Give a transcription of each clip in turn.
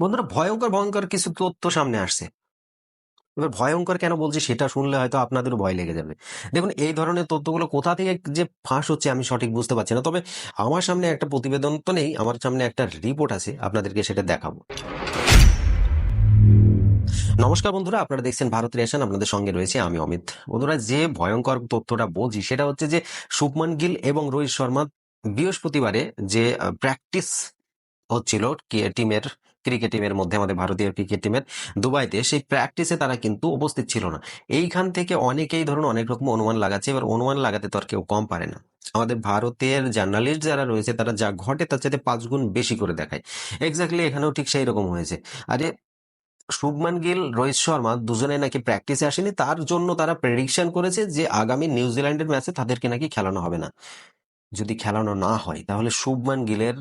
বন্ধুরা, ভয়ঙ্কর ভয়ঙ্কর কিছু তথ্য সামনে আসছে। এবার ভয়ঙ্কর কেন বলছি সেটা শুনলে হয়তো আপনাদেরও ভয় লেগে যাবে। দেখুন, এই ধরনের তথ্যগুলো কোথা থেকে যে ফাঁস হচ্ছে আমি সঠিক বুঝতে পারছি না। তবে আমার সামনে একটা প্রতিবেদন তো নেই, আমার সামনে একটা রিপোর্ট আছে, আপনাদেরকে সেটা দেখাবো। নমস্কার বন্ধুরা, আপনারা দেখছেন ভারত রেশন, আপনাদের সঙ্গে রয়েছে আমি অমিত। বন্ধুরা, যে ভয়ঙ্কর তথ্যটা বলছি, সেটা হচ্ছে যে শুভমান গিল এবং রোহিত শর্মা বৃহস্পতিবারে যে প্র্যাকটিস হচ্ছিল টিমের ক্রিকেট টিমের মধ্যে আমাদের ভারতীয় ক্রিকেট টিমের দুবাইতে সেই প্র্যাকটিসে তারা কিন্তু উপস্থিত ছিল না। এইখান থেকে অনেকেই ধরুন অনেক রকম অনুমান লাগাচ্ছে, এবার অনুমান লাগাতে তো আর কেউ কম পারে না। আমাদের ভারতের জার্নালিস্ট যারা রয়েছে, তারা যা ঘটে তার চাইতে পাঁচ গুণ বেশি করে দেখায়। এক্স্যাক্টলি এখানেও ঠিক সেই রকম হয়েছে। আরে, শুভমান গিল, রোহিত শর্মা দুজনে নাকি প্র্যাকটিসে আসেনি, তার জন্য তারা প্রেডিকশন করেছে যে আগামী নিউজিল্যান্ডের ম্যাচে তাদেরকে নাকি খেলানো হবে না। যদি খেলানো না হয়, তাহলে শুভমান গিলের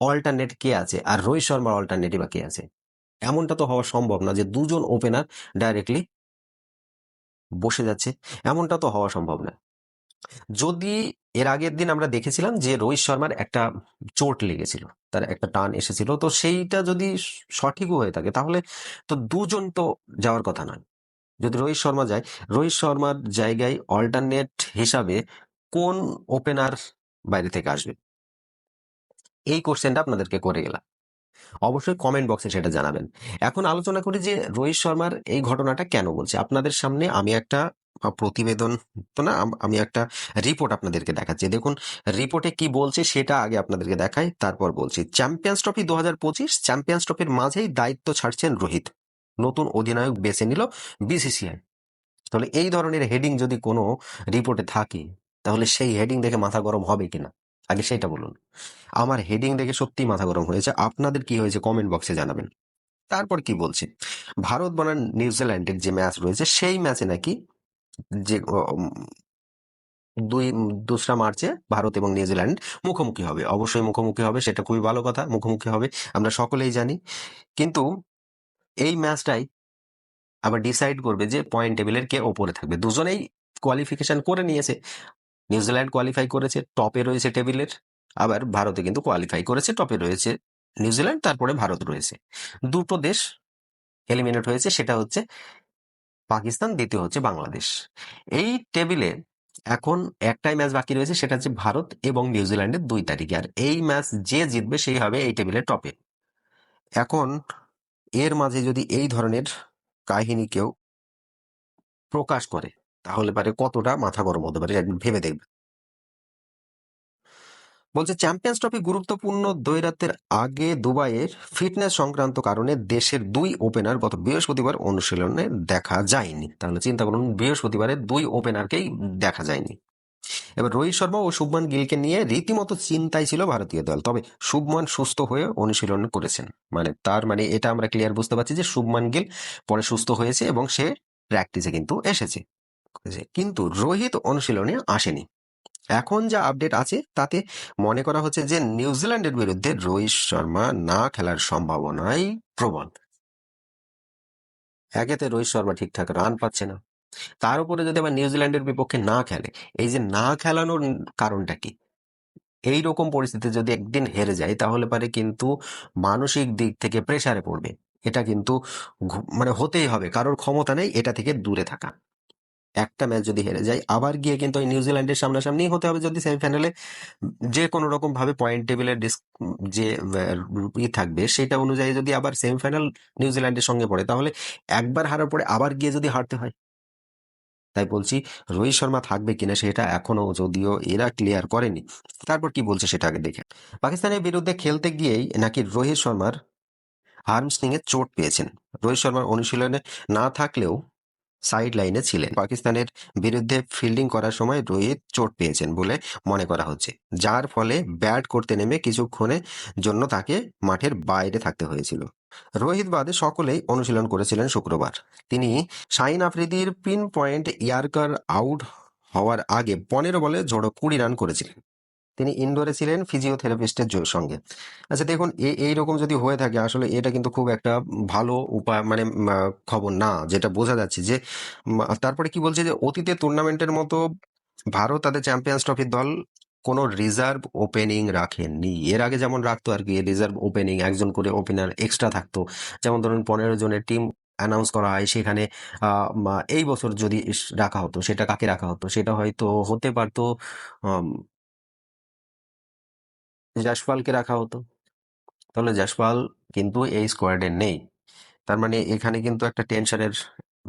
অল্টারনেট কে আছে? আর রোহিত শর্মার অল্টারনেটিভ কে আছে? এমনটা তো হওয়া সম্ভব না যে দুজন ওপেনার ডাইরেক্টলি বসে যাচ্ছে। এমনটা তো হওয়া সম্ভব না। যদি এর আগের দিন আমরা দেখেছিলাম যে রোহিত শর্মার একটা চোট লেগেছিল, তার একটা টান এসেছিল, তো সেইটা যদি সঠিকও হয়ে থাকে, তাহলে তো দুজন তো যাওয়ার কথা নয়। যদি রোহিত শর্মা যায়, রোহিত শর্মার জায়গায় অল্টারনেট হিসাবে কোন ওপেনার বাইরে থেকে আসবে? এই কোশ্চেনটা আপনাদেরকে করে গেলাম অবশ্যই কমেন্ট বক্সে সেটা জানাবেন। এখন আলোচনা করি যে রোহিত শর্মার এই ঘটনাটা কেন বলছে? আপনাদের সামনে আমি একটা প্রতিবেদন, তো না? আমি একটা রিপোর্ট আপনাদেরকে দেখাচ্ছি। দেখুন রিপোর্টে কি বলছে সেটা আগে আপনাদেরকে দেখাই, তারপর বলছি। চ্যাম্পিয়ন্স ট্রফি দু হাজার পঁচিশ চ্যাম্পিয়ন্স ট্রফির মাঝেই দায়িত্ব ছাড়ছেন রোহিত। নতুন অধিনায়ক বেছে নিল বিসিসিআই তাহলে এই ধরনের হেডিং যদি কোনো রিপোর্টে থাকে, তাহলে সেই হেডিং দেখে মাথা গরম হবে কিনা? আগে সেটা বলুন। আমার হেডিং দেখে সত্যি মাথা গরম হয়েছে। আপনাদের কি হয়েছে কমেন্ট বক্সে জানাবেন। তারপর কি বলছে? ভারত বনাম নিউজিল্যান্ডের যে ম্যাচ রয়েছে, সেই ম্যাচে নাকি যে দুই, দোসরা মার্চে ভারত এবং নিউজিল্যান্ড মুখোমুখি হবে। অবশ্যই মুখোমুখি হবে, সেটা খুবই ভালো কথা, মুখোমুখি হবে, আমরা সকলেই জানি। কিন্তু এই ম্যাচটাই আবার ডিসাইড করবে যে পয়েন্ট টেবিলের কে ওপরে থাকবে। দুজনেই কোয়ালিফিকেশন করে নিয়েছে। নিউজিল্যান্ড কোয়ালিফাই করেছে টপে রয়েছে টেবিলের আবার ভারতে কিন্তু কোয়ালিফাই করেছে টপে রয়েছে নিউজিল্যান্ড, তারপরে ভারত রয়েছে। দুটো দেশ এলিমিনেট হয়েছে, সেটা হচ্ছে পাকিস্তান, দ্বিতীয় হচ্ছে বাংলাদেশ। এই টেবিলে এখন একটাই ম্যাচ বাকি রয়েছে, সেটা হচ্ছে ভারত এবং নিউজিল্যান্ডের দুই তারিখে। আর এই ম্যাচ যে জিতবে, সেই হবে এই টেবিলের টপে এখন এর মাঝে যদি এই ধরনের কাহিনী কেউ প্রকাশ করে তাহলে পারে কতটা মাথা গরম হতে পারে ভেবে দেখবে বলছে, চ্যাম্পিয়ন্স ট্রফি গুরুত্বপূর্ণ দৈরাতের আগে দুবাইয়ের ফিটনেস সংক্রান্ত কারণে দেশের দুই ওপেনার গত বৃহস্পতিবার অনুশীলনে দেখা যায়নি। তাহলে চিন্তা করুন, বৃহস্পতিবারে দুই ওপেনারকেই দেখা যায়নি। এবার রোহিত শর্মা ও শুভমান গিলকে নিয়ে রীতিমতো চিন্তায় ছিল ভারতীয় দল। তবে শুভমান সুস্থ হয়ে অনুশীলন করেছেন। মানে তার মানে এটা আমরা ক্লিয়ার বুঝতে পারছি যে শুভমান গিল পরে সুস্থ হয়েছে এবং সে প্র্যাকটিসে কিন্তু এসেছে। কিন্তু রোহিত অনুশীলনে আসেনি। এখন যা আপডেট আছে, তাতে মনে করা হচ্ছে যে নিউজিল্যান্ডের বিরুদ্ধে রোহিত শর্মা না খেলার সম্ভাবনাই প্রবল। একেতে রোহিত শর্মা ঠিকঠাক রান পাচ্ছে না। তার উপরে যদি আবার নিউজিল্যান্ডের বিপক্ষে না খেলে, এই যে না খেলানোর কারণটা কি? এই রকম পরিস্থিতি যদি একদিন হেরে যায়, তাহলে পারে কিন্তু মানসিক দিক থেকে প্রেসারে পড়বে। এটা কিন্তু মানে হতেই হবে। কারোর ক্ষমতা নেই, এটা থেকে দূরে থাকা। একটা ম্যাচ যদি হেরে যায়, আবার গিয়ে কিন্তু ওই নিউজিল্যান্ডের সামনাসামনি হতে হবে যদি সেমিফাইনালে যে কোনো রকম ভাবে পয়েন্ট টেবিলের ডিস্ক যে ই থাকবে, সেটা অনুযায়ী যদি আবার সেমিফাইনাল নিউজিল্যান্ডের সঙ্গে পড়ে, তাহলে একবার হারার পরে আবার গিয়ে যদি হারতে হয়। তাই বলছি, রোহিত শর্মা থাকবে কিনা সেটা এখনও যদিও এরা ক্লিয়ার করেনি। তারপর কি বলছে সেটা আগে দেখে পাকিস্তানের বিরুদ্ধে খেলতে গিয়েই নাকি রোহিত শর্মার হার্মস্ট্রিং এ চোট পেয়েছেন। রোহিত শর্মার অনুশীলনে না থাকলেও সাইড লাইনে ছিলেন। পাকিস্তানের বিরুদ্ধে ফিল্ডিং করার সময় রোহিত চোট পেয়েছেন বলে মনে করা হচ্ছে। যার ফলে ব্যাট করতে নেমে কিছুক্ষণের জন্য তাকে মাঠের বাইরে থাকতে হয়েছিল। রোহিত বাদে সকলেই অনুশীলন করেছিলেন শুক্রবার। তিনি শাহিন আফ্রিদির পিন পয়েন্ট ইয়ার্কার আউট হওয়ার আগে পনেরো বলে জোড়ো কুড়ি রান করেছিলেন। তিনি ইনডোরে ছিলেন ফিজিওথেরাপিস্টের সঙ্গে। আচ্ছা দেখুন, এ- এইরকম যদি হয়ে থাকে, আসলে এটা কিন্তু খুব একটা ভালো উপায় মানে খবর না, যেটা বোঝা যাচ্ছে যে তারপরে কি বলছে যে, অতীতে টুর্নামেন্টের মতো ভারত তাদের চ্যাম্পিয়ন্স ট্রফির দল কোনো রিজার্ভ ওপেনিং রাখেননি। এর আগে যেমন রাখতো আর কি রিজার্ভ ওপেনিং একজন করে ওপেনার এক্সট্রা থাকতো। যেমন ধরুন, পনেরো জনের টিম অ্যানাউন্স করা হয়, সেখানে এই বছর যদি রাখা হতো, সেটা কাকে রাখা হতো? সেটা হয়তো হতে পারতো জাসপালকে রাখা হতো। তাহলে জাসপাল কিন্তু এই স্কোয়াডে নেই। তার মানে এখানে কিন্তু একটা টেনশনের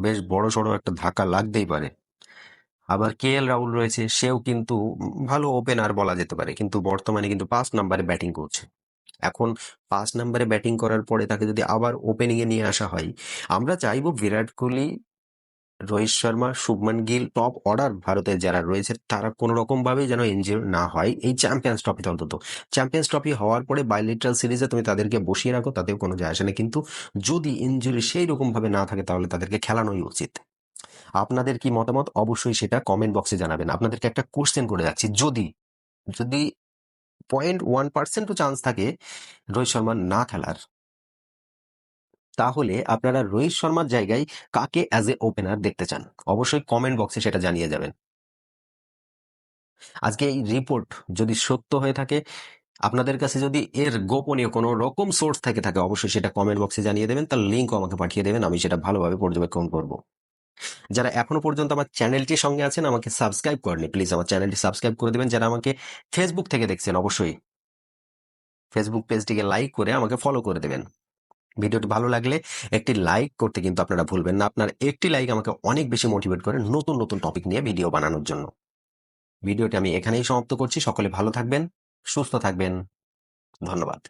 বেশ বড় সড়ো একটা ধাক্কা লাগতেই পারে। আবার কে এল রাহুল রয়েছে, সেও কিন্তু ভালো ওপেনার বলা যেতে পারে, কিন্তু বর্তমানে কিন্তু পাঁচ নম্বরে ব্যাটিং করছে। এখন পাঁচ নম্বরে ব্যাটিং করার পরে তাকে যদি আবার ওপেনিংয়ে নিয়ে আসা হয়, আমরা চাইব বিরাট কোহলি রোহিত শর্মা, শুভমান গিল, টপ অর্ডার ভারতের যারা রয়েছে, তারা কোনো রকম ভাবে যেন ইনজিওর না হয় এই চ্যাম্পিয়ন্স ট্রফিতে অন্তত। চ্যাম্পিয়ন্স ট্রফি হওয়ার পরে বাইলিটারাল সিরিজে তুমি তাদেরকে বসিয়ে রাখো, তাতেও কোনো যায় আসে না। কিন্তু যদি ইনজুরি সেই রকম ভাবে না থাকে, তাহলে তাদেরকে খেলানোই উচিত। আপনাদের কি মতামত? অবশ্যই সেটা কমেন্ট বক্সে জানাবেন। আপনাদেরকে একটা কোশ্চেন করে যাচ্ছি। যদি যদি পয়েন্ট ওয়ান পার্সেন্টও চান্স থাকে রোহিত শর্মা না খেলার তাহলে আপনারা রোহিত শর্মার জায়গায় কাকে অ্যাজ এ ওপেনার দেখতে চান? অবশ্যই কমেন্ট বক্সে সেটা জানিয়ে যাবেন। আজকে এই রিপোর্ট যদি সত্য হয়ে থাকে, আপনাদের কাছে যদি এর গোপনীয় কোনো রকম সোর্স থেকে থাকে, অবশ্যই সেটা কমেন্ট বক্সে জানিয়ে দেবেন, তার লিঙ্কও আমাকে পাঠিয়ে দেবেন, আমি সেটা ভালোভাবে পর্যবেক্ষণ করব। যারা এখনও পর্যন্ত আমার চ্যানেলটির সঙ্গে আছেন, আমাকে সাবস্ক্রাইব করেনি প্লিজ আমার চ্যানেলটি সাবস্ক্রাইব করে দেবেন। যারা আমাকে ফেসবুক থেকে দেখছেন, অবশ্যই ফেসবুক পেজটিকে লাইক করে আমাকে ফলো করে দেবেন। ভিডিওটি ভালো লাগলে একটি লাইক করতে কিন্তু আপনারা ভুলবেন না। আপনার একটি লাইক আমাকে অনেক বেশি মোটিভেট করে নতুন নতুন টপিক নিয়ে ভিডিও বানানোর জন্য। ভিডিওটি আমি এখানেই সমাপ্ত করছি। সকলে ভালো থাকবেন, সুস্থ থাকবেন। ধন্যবাদ।